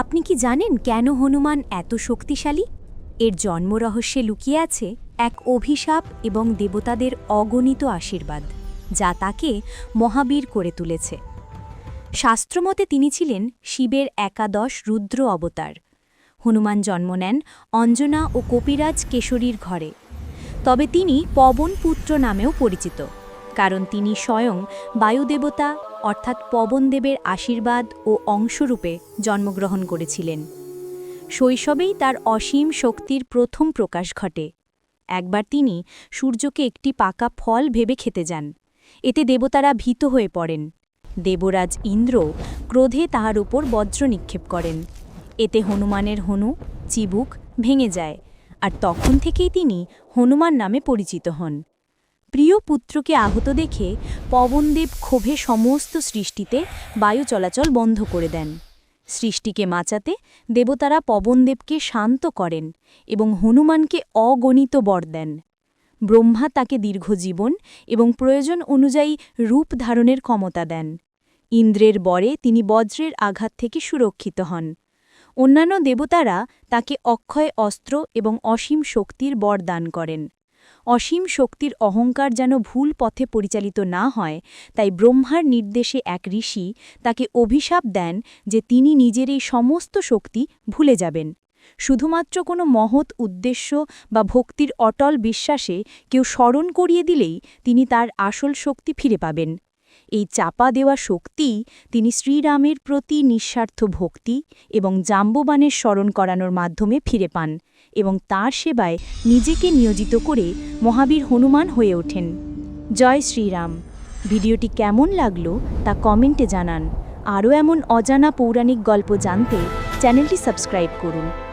আপনি কি জানেন কেন হনুমান এত শক্তিশালী? এর জন্ম রহস্যে লুকিয়ে আছে এক অভিশাপ এবং দেবতাদের অগণিত আশীর্বাদ, যা তাকে মহাবীর করে তুলেছে। শাস্ত্রমতে তিনি ছিলেন শিবের একাদশ রুদ্র অবতার। হনুমান জন্ম নেন অঞ্জনা ও কপিরাজ কেশরীর ঘরে। তবে তিনি পবনপুত্র নামেও পরিচিত, কারণ তিনি স্বয়ং বায়ুদেবতা অর্থাৎ পবনদেবের আশীর্বাদ ও অংশরূপে জন্মগ্রহণ করেছিলেন। শৈশবেই তার অসীম শক্তির প্রথম প্রকাশ ঘটে। একবার তিনি সূর্যকে একটি পাকা ফল ভেবে খেতে যান। এতে দেবতারা ভীত হয়ে পড়েন। দেবরাজ ইন্দ্র ক্রোধে তাহার উপর বজ্র নিক্ষেপ করেন। এতে হনুমানের হনু, চিবুক ভেঙে যায়, আর তখন থেকেই তিনি হনুমান নামে পরিচিত হন। প্রিয় পুত্রকে আহত দেখে পবনদেব ক্ষোভে সমস্ত সৃষ্টিতে বায়ু চলাচল বন্ধ করে দেন। সৃষ্টিকে মাচাতে দেবতারা পবনদেবকে শান্ত করেন এবং হনুমানকে অগণিত বর দেন। ব্রহ্মা তাকে দীর্ঘজীবন এবং প্রয়োজন অনুযায়ী রূপ ধারণের ক্ষমতা দেন। ইন্দ্রের বরে তিনি বজ্রের আঘাত থেকে সুরক্ষিত হন। অন্যান্য দেবতারা তাকে অক্ষয়, অস্ত্র এবং অসীম শক্তির বর দান করেন। অসীম শক্তির অহংকার যেন ভুল পথে পরিচালিত না হয়, তাই ব্রহ্মার নির্দেশে এক ঋষি তাকে অভিশাপ দেন যে তিনি নিজের এই সমস্ত শক্তি ভুলে যাবেন। শুধুমাত্র কোনো মহৎ উদ্দেশ্য বা ভক্তির অটল বিশ্বাসে কেউ স্মরণ করিয়ে দিলেই তিনি তার আসল শক্তি ফিরে পাবেন। এই চাপা দেওয়া শক্তি তিনি শ্রীরামের প্রতি নিঃস্বার্থ ভক্তি এবং জাম্ববানের স্মরণ করানোর মাধ্যমে ফিরে পান এবং তার সেবায় নিজেকে নিয়োজিত করে মহাবীর হনুমান হয়ে ওঠেন। জয় শ্রীরাম। ভিডিওটি কেমন লাগল তা কমেন্টে জানান। আরও এমন অজানা পৌরাণিক গল্প জানতে চ্যানেলটি সাবস্ক্রাইব করুন।